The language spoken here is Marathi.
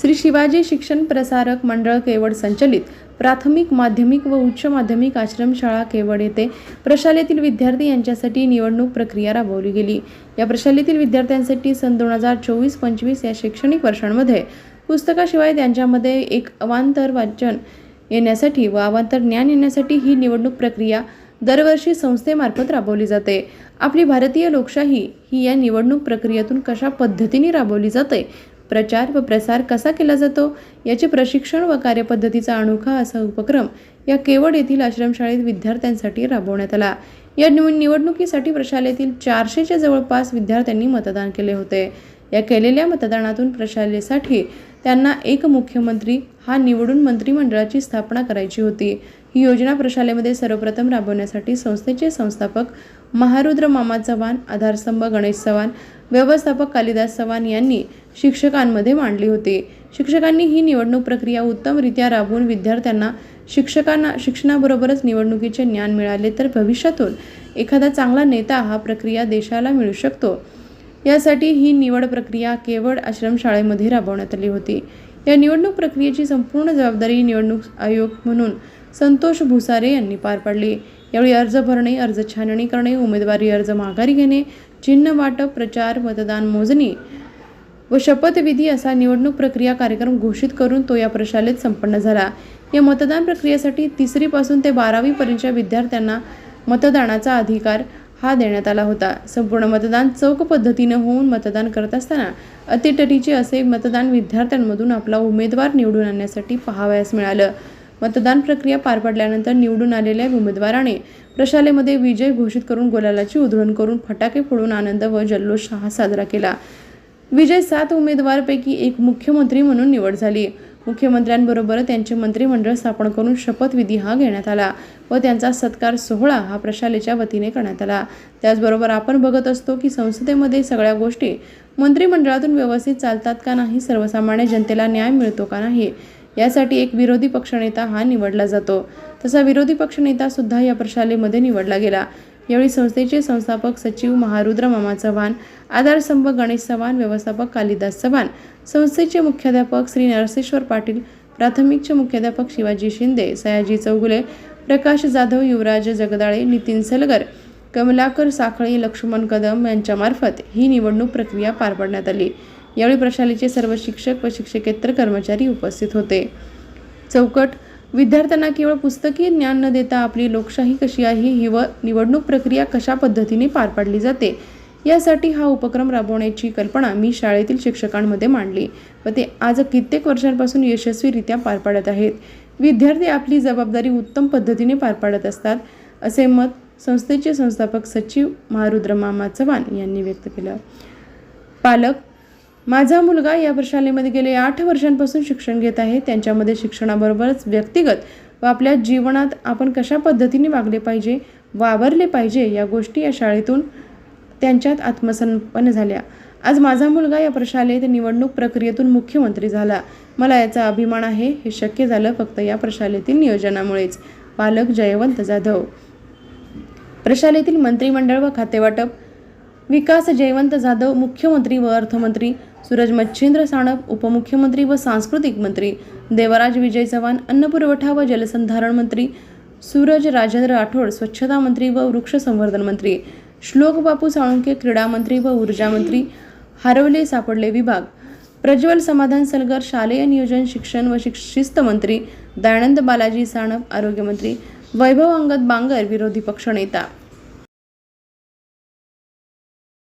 श्री शिवाजी शिक्षण प्रसारक मंडळ केवळ संचलित प्राथमिक माध्यमिक व उच्च माध्यमिक आश्रमशाळा केवळ येथे प्रशालेतील विद्यार्थी यांच्यासाठी निवडणूक प्रक्रिया राबवली गेली. या प्रशालेतील विद्यार्थ्यांसाठी सन दोन हजार चोवीस पंचवीस या शैक्षणिक वर्षांमध्ये पुस्तकाशिवाय त्यांच्यामध्ये एक अवांतर वाचन येण्यासाठी व अवांतर ज्ञान येण्यासाठी ही निवडणूक प्रक्रिया दरवर्षी संस्थेमार्फत राबवली जाते. आपली भारतीय लोकशाही ही या निवडणूक प्रक्रियेतून कशा पद्धतीने राबवली जाते प्रचार व प्रसार कसा केला जातो याचे प्रशिक्षण व कार्यपद्धतीचा अनोखा असा उपक्रम या केवड येथील आश्रमशाळेत विद्यार्थ्यांसाठी राबवण्यात आला. या निव निवडणुकीसाठी प्रशालेतील चारशेच्या जवळपास विद्यार्थ्यांनी मतदान केले होते. या केलेल्या मतदानातून प्रशालेसाठी त्यांना एक मुख्यमंत्री हा निवडून मंत्रिमंडळाची स्थापना करायची होती. ही योजना प्रशालेमध्ये सर्वप्रथम राबवण्यासाठी संस्थेचे संस्थापक महारुद्र मामा चव्हाण आधारस्तंभ गणेश चव्हाण व्यवस्थापक कालिदास चव्हाण यांनी शिक्षकांमध्ये मांडली होती. शिक्षकांनी ही निवडणूक प्रक्रिया उत्तमरित्या राबवून विद्यार्थ्यांना शिक्षकांना शिक्षणाबरोबरच निवडणुकीचे ज्ञान मिळाले तर भविष्यातून एखादा चांगला नेता हा प्रक्रिया देशाला मिळू शकतो. यासाठी ही निवड प्रक्रिया केवळ आश्रमशाळेमध्ये राबवण्यात आली होती. या निवडणूक प्रक्रियेची संपूर्ण जबाबदारी निवडणूक आयोग म्हणून संतोष भुसारे यांनी पार पाडली. यावेळी अर्ज भरणे अर्ज छाननी करणे उमेदवारी अर्ज माघारी घेणे चिन्ह वाटप प्रचार मतदान मोजणी व शपथविधी असा निवडणूक प्रक्रिया कार्यक्रम घोषित करून तो या प्रशालेत संपन्न झाला. या मतदान प्रक्रियेसाठी तिसरीपासून ते बारावीपर्यंतच्या विद्यार्थ्यांना मतदानाचा अधिकार हा देण्यात आला होता. संपूर्ण मतदान चौक पद्धतीनं होऊन मतदान करत असताना अतिटटीचे असे मतदान विद्यार्थ्यांमधून आपला उमेदवार निवडून आणण्यासाठी पाहावयास मिळालं. मतदान प्रक्रिया पार पडल्यानंतर निवडून आलेल्या उमेदवाराने प्रशालेमध्ये विजय घोषित करून गोलालाची उधळण करून फटाके फोडून आनंद व जल्लोष हा साजरा केला. विजय सात उमेदवारपैकी एक मुख्यमंत्री म्हणून निवड झाली. मुख्यमंत्र्यांबरोबर त्यांचे मंत्रिमंडळ स्थापन करून शपथविधी हा घेण्यात आला व त्यांचा सत्कार सोहळा हा प्रशालेच्या वतीने करण्यात आला. त्याचबरोबर आपण बघत असतो की संसदेमध्ये सगळ्या गोष्टी मंत्रिमंडळातून व्यवस्थित चालतात का नाही सर्वसामान्य जनतेला न्याय मिळतो का नाही यासाठी एक विरोधी पक्षनेता हा निवडला जातो. तसा विरोधी पक्षनेता सुद्धा या प्रशालेमध्ये निवडला गेला. यावेळी संस्थेचे संस्थापक सचिव महारुद्र मामा चव्हाण आधारस्तंभ गणेश चव्हाण व्यवस्थापक कालिदास चव्हाण संस्थेचे मुख्याध्यापक श्री नरसेश्वर पाटील प्राथमिकचे मुख्याध्यापक शिवाजी शिंदे सयाजी चौगुले प्रकाश जाधव युवराज जगदाळे नितीन सलगर कमलाकर साखळे लक्ष्मण कदम यांच्यामार्फत ही निवडणूक प्रक्रिया पार पाडण्यात आली. यावेळी प्रशालेचे सर्व शिक्षक व शिक्षकेतर कर्मचारी उपस्थित होते. चौकट विद्यार्थ्यांना केवळ पुस्तकी ज्ञान न देता आपली लोकशाही कशी आहे? ही व निवडणूक प्रक्रिया कशा पद्धतीने पार पाडली जाते? यासाठी हा उपक्रम राबवण्याची कल्पना मी शाळेतील शिक्षकांमध्ये मांडली व ते आज कित्येक वर्षांपासून यशस्वीरित्या पार पाडत आहेत. विद्यार्थी आपली जबाबदारी उत्तम पद्धतीने पार पाडत असतात असे मत संस्थेचे संस्थापक सचिव महारुद्र मामा चव्हाण यांनी व्यक्त केलं. पालक माझा मुलगा या प्रशालेमध्ये गेले आठ वर्षांपासून शिक्षण घेत आहे. त्यांच्यामध्ये शिक्षणाबरोबरच व्यक्तिगत व आपल्या जीवनात आपण कशा पद्धतीने वागले पाहिजे वावरले पाहिजे या गोष्टी या शाळेतून त्यांच्यात आत्मसंपन्न झाल्या. आज माझा मुलगा या प्रशालेत निवडणूक प्रक्रियेतून मुख्यमंत्री झाला. मला याचा अभिमान आहे. हे शक्य झालं फक्त या प्रशालेतील नियोजनामुळेच. पालक जयवंत जाधव. प्रशालेतील मंत्रिमंडळ व खातेवाटप विकास जयवंत जाधव मुख्यमंत्री व अर्थमंत्री सूरज मच्छिंद्र साणप उपमुख्यमंत्री व सांस्कृतिक मंत्री देवराज विजय चव्हाण अन्नपुरवठा व जलसंधारण मंत्री सूरज राजेंद्र राठोड स्वच्छता मंत्री व वृक्ष संवर्धन मंत्री श्लोक बापू साळुंके क्रीडा मंत्री व ऊर्जा मंत्री हरवले सापडले विभाग प्रज्वल समाधान सलगर शालेय नियोजन शिक्षण व शिस्त मंत्री दयानंद बालाजी साणप आरोग्यमंत्री वैभव अंगद बांगर विरोधी पक्षनेता